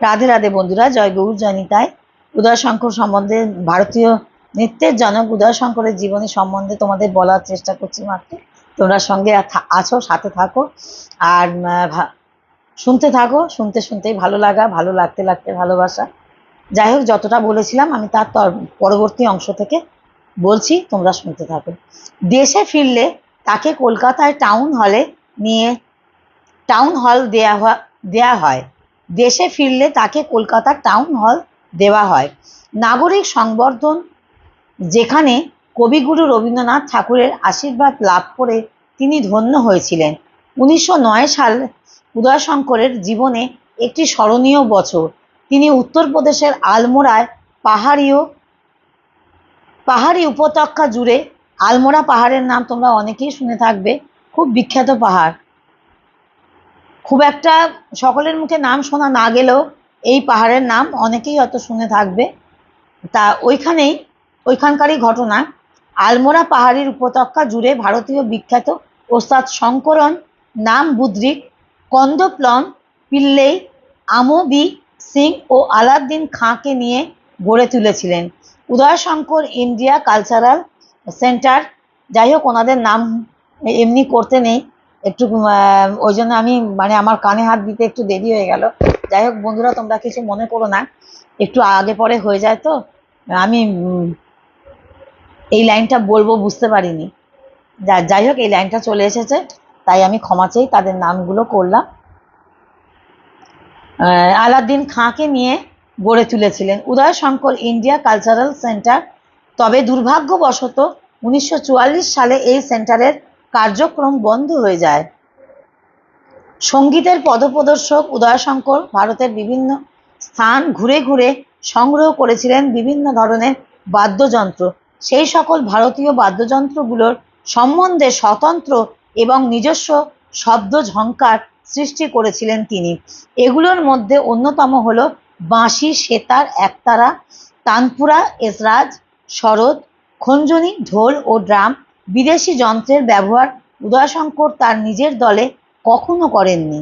রাধে রাধে বন্ধুরা, জয় গৌর জয়নিতায় উদয় শঙ্কর সম্বন্ধে ভারতীয় নৃত্যের জনক উদয় শঙ্করের জীবনী সম্বন্ধে তোমাদের বলার চেষ্টা করছি মাত্র। তোমরা সঙ্গে আছো, সাথে থাকো, আর শুনতে থাকো, শুনতে শুনতেই ভালো লাগা, ভালো লাগতে লাগতে ভালোবাসা। যাই হোক, যতটা বলেছিলাম, আমি তার পরবর্তী অংশ থেকে বলছি, তোমরা শুনতে থাকো। দেশে ফিরলে তাকে কলকাতায় টাউন হলে নিয়ে টাউন হল দেয়া দেয়া হয়। দেশে ফিরলে তাকে কলকাতার টাউন হল দেওয়া হয়। নাগরিক সংবর্ধন, যেখানে কবিগুরু রবীন্দ্রনাথ ঠাকুরের আশীর্বাদ লাভ করে তিনি ধন্য হয়েছিলেন। উনিশশো নয় সাল উদয়শঙ্করের জীবনে একটি স্মরণীয় বছর। তিনি উত্তরপ্রদেশের আলমোড়ায় পাহাড়ীয়, পাহাড়ি উপত্যকা জুড়ে আলমোড়া পাহাড়ের নাম তোমরা অনেকেই শুনে থাকবে। খুব বিখ্যাত পাহাড়। খুব একটা সকলের মুখে নাম শোনা না গেলেও এই পাহাড়ের নাম অনেকেই হয়তো শুনে থাকবে। তা ওইখানেই, ওইখানকারই ঘটনা। আলমোড়া পাহাড়ির উপত্যকা জুড়ে ভারতীয় বিখ্যাত ওস্তাদ শঙ্করন, নাম বুদ্রিক কন্দপ্লন পিল্লেই আমবি সিং ও আলাউদ্দিন খাঁকে নিয়ে গড়ে তুলেছিলেন। উদয়শঙ্কর ইন্ডিয়া কালচারাল সেন্টার, যাই হোক, ওনাদের নাম এমনি করতে নেই। একটু ওই জন্য আমি মানে আমার কানে হাত দিতে একটু দেরি হয়ে গেল। যাই হোক বন্ধুরা তোমরা কিছু মনে করো না। একটু আগে পরে হয়ে যায় তো। আমি এই লাইনটা বলব বুঝতে পারিনি। যা যাই হোক এই লাইনটা চলে এসেছে। তাই আমি ক্ষমা চাই তাদের নামগুলো করলাম। আহ, আলাউদ্দিন খাঁকে নিয়ে গড়ে তুলেছিলেন। Uday Shankar India cultural centre. তবে দুর্ভাগ্যবশত উনিশশো চুয়াল্লিশ সালে এই সেন্টারের কার্যক্রম বন্ধ হয়ে যায়। সঙ্গীতের পদপ্রদর্শক উদয়শঙ্কর ভারতের বিভিন্ন স্থান ঘুরে ঘুরে সংগ্রহ করেছিলেন বিভিন্ন ধরনের বাদ্যযন্ত্র। সেই সকল ভারতীয় বাদ্যযন্ত্রগুলোর সম্বন্ধে স্বতন্ত্র এবং নিজস্ব শব্দ ঝঙ্কার সৃষ্টি করেছিলেন তিনি। এগুলোর মধ্যে অন্যতম হলো বাঁশি, সেতার, একতারা, তানপুরা, এসরাজ, শরৎ, খঞ্জনি, ঢোল ও ড্রাম বিদেশি যন্ত্রের ব্যবহার উদয়শঙ্কর তার নিজের দলে কখনো করেননি।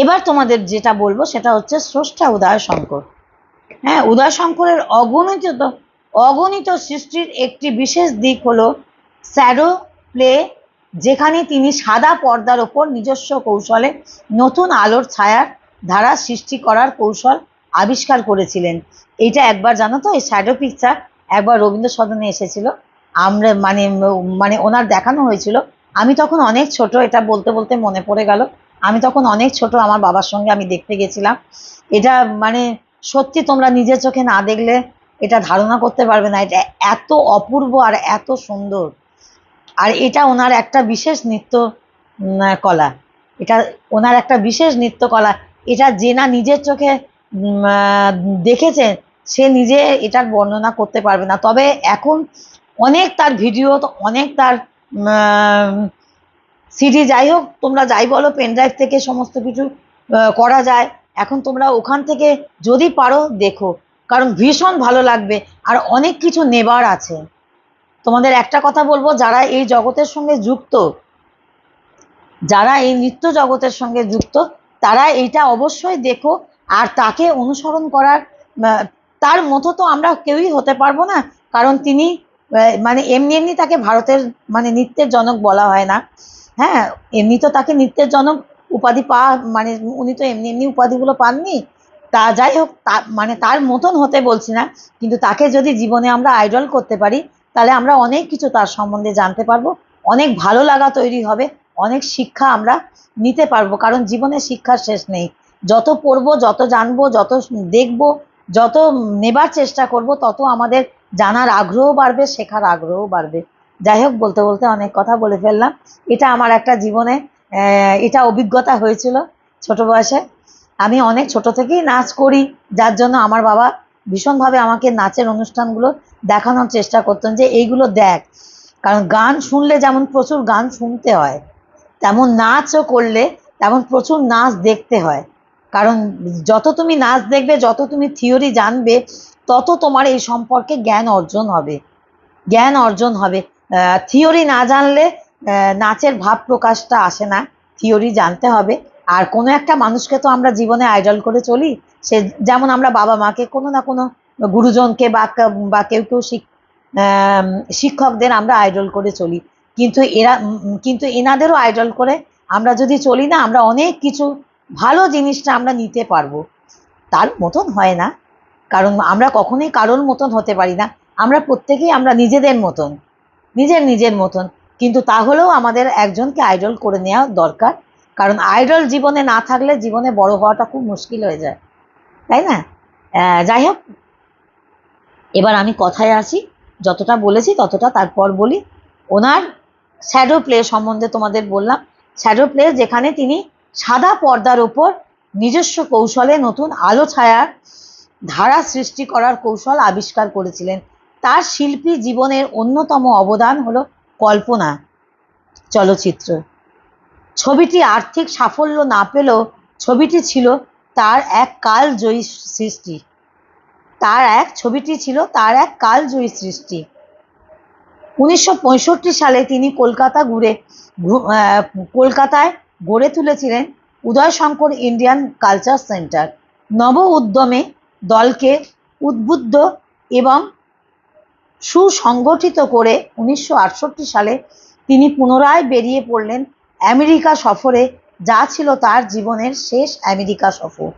এবার তোমাদের যেটা বলব সেটা হচ্ছে স্রষ্টা উদয়শঙ্কর। হ্যাঁ উদয়শঙ্করের অগণিত অগণিত সৃষ্টির একটি বিশেষ দিক হলো স্যারো প্লে, যেখানে তিনি সাদা পর্দার ওপর নিজস্ব কৌশলে নতুন আলোর ছায়ার ধারা সৃষ্টি করার কৌশল আবিষ্কার করেছিলেন। এইটা একবার জানো তো, এই শ্যাডো পিকচার একবার রবীন্দ্র সদনে এসেছিল। আমরা মানে মানে ওনার দেখানো হয়েছিল। আমি তখন অনেক ছোট, এটা বলতে বলতে মনে পড়ে গেল। আমি তখন অনেক ছোট, আমার বাবার সঙ্গে আমি দেখতে গেছিলাম। এটা মানে সত্যি তোমরা নিজের চোখে না দেখলে এটা ধারণা করতে পারবে না। এটা এত অপূর্ব আর এত সুন্দর। আর এটা ওনার একটা বিশেষ নৃত্য কলা। এটা ওনার একটা বিশেষ নৃত্য কলা। এটা যে না নিজের চোখে উম, আহ, দেখেছে সে নিজে এটার বর্ণনা করতে পারবে না। তবে এখন অনেক তার ভিডিও তো অনেক তার সিডি যাই হোক তোমরা যাই বলো পেনড্রাইভ থেকে সমস্ত কিছু করা যায়। এখন তোমরা ওখান থেকে যদি পারো দেখো। কারণ ভীষণ ভালো লাগবে আর অনেক কিছু নেবার আছে। তোমাদের একটা কথা বলব যারা এই জগতের সঙ্গে যুক্ত যারা এই নৃত্য জগতের সঙ্গে যুক্ত তারা এইটা অবশ্যই দেখো আর তাকে অনুসরণ করার তার মতো তো আমরা কেউই হতে পারব না। কারণ তিনি মানে এমনি এমনি তাকে ভারতের মানে নৃত্যের জনক বলা হয় না। হ্যাঁ এমনি তো তাকে নৃত্যের জনক উপাধি পা মানে উনি তো এমনি এমনি উপাধিগুলো পাননি। তা যাই হোক, তা মানে তার মতন হতে বলছি না। কিন্তু তাকে যদি জীবনে আমরা আইডল করতে পারি, তাহলে আমরা অনেক কিছু তার সম্বন্ধে জানতে পারব। অনেক ভালো লাগা তৈরি হবে, অনেক শিক্ষা আমরা নিতে পারব। কারণ জীবনে শিক্ষার শেষ নেই। যত পড়ব, যত জানব, যত দেখব, যত নেবার চেষ্টা করব, তত আমাদের জানার আগ্রহ বাড়বে, শেখার আগ্রহ বাড়বে। যাই হোক, বলতে বলতে অনেক কথা বলে ফেললাম। এটা আমার একটা জীবনে এটা অভিজ্ঞতা হয়েছিল ছোট বয়সে। আমি অনেক ছোট থেকেই নাচ করি, যার জন্য আমার বাবা ভীষণভাবে আমাকে নাচের অনুষ্ঠানগুলো দেখানোর চেষ্টা করতেন যে এইগুলো দেখ। কারণ গান শুনলে যেমন প্রচুর গান শুনতে হয়, তেমন নাচও করলে তেমন প্রচুর নাচ দেখতে হয়। কারণ যত তুমি নাচ দেখবে, যত তুমি থিওরি জানবে, তত তোমার এই সম্পর্কে জ্ঞান অর্জন হবে। জ্ঞান অর্জন হবে। থিওরি না জানলে নাচের ভাব প্রকাশটা আসে না। থিওরি জানতে হবে। আর কোনো একটা মানুষকে তো আমরা জীবনে আইডল করে চলি। সে যেমন আমরা বাবা মাকে কোনো না কোনো গুরুজনকে বা বা কেউ কেউ শিক- শিক্ষকদের আমরা আইডল করে চলি। কিন্তু এরা কিন্তু এনাদেরও আইডল করে। আমরা যদি চলি না, আমরা অনেক কিছু ভালো জিনিসটা আমরা নিতে পারব। তার মতন হয় না। কারণ আমরা কখনোই কারোর মতন হতে পারি না। আমরা প্রত্যেকেই আমরা নিজেদের মতন, নিজের নিজের মতন। কিন্তু তাহলেও আমাদের একজনকে আইডল করে নেওয়া দরকার। কারণ আইডল জীবনে না থাকলে জীবনে বড় হওয়াটা খুব মুশকিল হয়ে যায়। তাই না? যাই হোক। এবার আমি কথায় আসি। যতটা বলেছি ততটা তারপর বলি। ওনার শ্যাডো প্লে সম্বন্ধে তোমাদের বললাম। শ্যাডো প্লে যেখানে তিনি সাদা পর্দার ওপর নিজস্ব কৌশলে নতুন আলো ছায়ার ধারা সৃষ্টি করার কৌশল আবিষ্কার করেছিলেন। তার শিল্পী জীবনের অন্যতম অবদান হলো কল্পনা চলচ্চিত্র। ছবিটি আর্থিক সাফল্য না পেলেও ছবিটি ছিল তার এক কালজয়ী সৃষ্টি। তার এক, ছবিটি ছিল তার এক কালজয়ী সৃষ্টি। উনিশশো পঁয়ষট্টি সালে তিনি কলকাতা ঘুরে কলকাতায় গড়ে তুলেছিলেন উদয়শঙ্কর ইন্ডিয়ান কালচার সেন্টার। নব উদ্যমে দলকে উদ্বুদ্ধ এবং সুসংগঠিত করে উনিশশো আটষট্টি সালে তিনি পুনরায় বেরিয়ে পড়লেন আমেরিকা সফরে, যা ছিল তার জীবনের শেষ আমেরিকা সফর।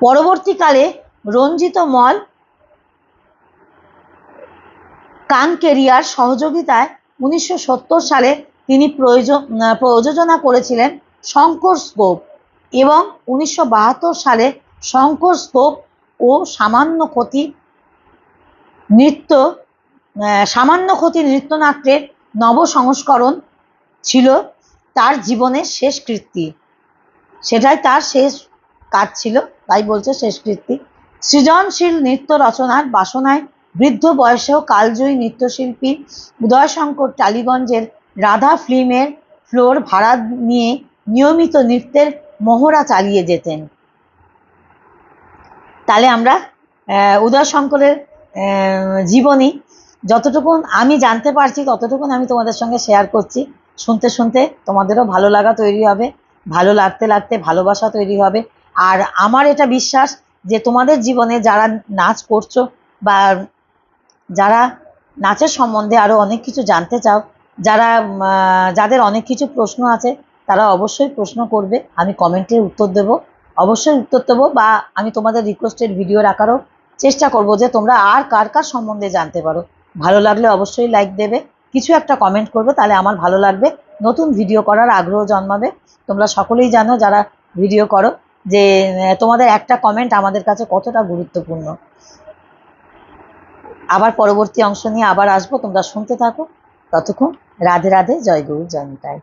পরবর্তীকালে রঞ্জিত মল কান কেরিয়ার সহযোগিতায় উনিশশো সত্তর সালে তিনি প্রয়োজন প্রযোজনা করেছিলেন শঙ্কর স্কোপ এবং উনিশশো বাহাত্তর সালে শঙ্কর স্কোপ ও সামান্য ক্ষতি নৃত্য সামান্য ক্ষতি নৃত্যনাট্যের নব সংস্করণ ছিল তার জীবনের শেষ কৃতি সেটাই তার শেষ কাজ ছিল, তাই বলছে শেষ কৃতি সৃজনশীল নৃত্য রচনার বাসনায় বৃদ্ধ বয়সেও কালজয়ী নৃত্যশিল্পী উদয়শঙ্কর টালিগঞ্জের রাধা ফিল্মের ফ্লোর ভাড়া নিয়ে নিয়মিত নৃত্যের মহড়া চালিয়ে যেতেন। তাহলে আমরা উদয়শঙ্করের জীবনী যতটুকুন আমি জানতে পারছি, ততটুকুন আমি তোমাদের সঙ্গে শেয়ার করছি। শুনতে শুনতে তোমাদেরও ভালো লাগা তৈরি হবে, ভালো লাগতে লাগতে ভালোবাসা তৈরি হবে। আর আমার এটা বিশ্বাস যে তোমাদের জীবনে যারা নাচ করছ বা যারা নাচের সম্বন্ধে আরও অনেক কিছু জানতে চাও যারা যাদের অনেক কিছু প্রশ্ন আছে, তারা অবশ্যই প্রশ্ন করবে, আমি কমেন্টে উত্তর দেব। অবশ্যই উত্তর দেবো বা আমি তোমাদের রিকোয়েস্টেড ভিডিও রাখারও চেষ্টা করব যে তোমরা আর কার কার সম্বন্ধে জানতে পারো। ভালো লাগলে অবশ্যই লাইক দেবে। কিছু একটা কমেন্ট করবে, তাহলে আমার ভালো লাগবে। নতুন ভিডিও করার আগ্রহ জন্মাবে। তোমরা সকলেই জানো যারা ভিডিও করো যে তোমাদের একটা কমেন্ট আমাদের কাছে কতটা গুরুত্বপূর্ণ। আবার পরবর্তী অংশ নিয়ে আবার আসব, তোমরা শুনতে থাকো। ততক্ষণ রাধে রাধে জয় গুরু জয় নিতাই।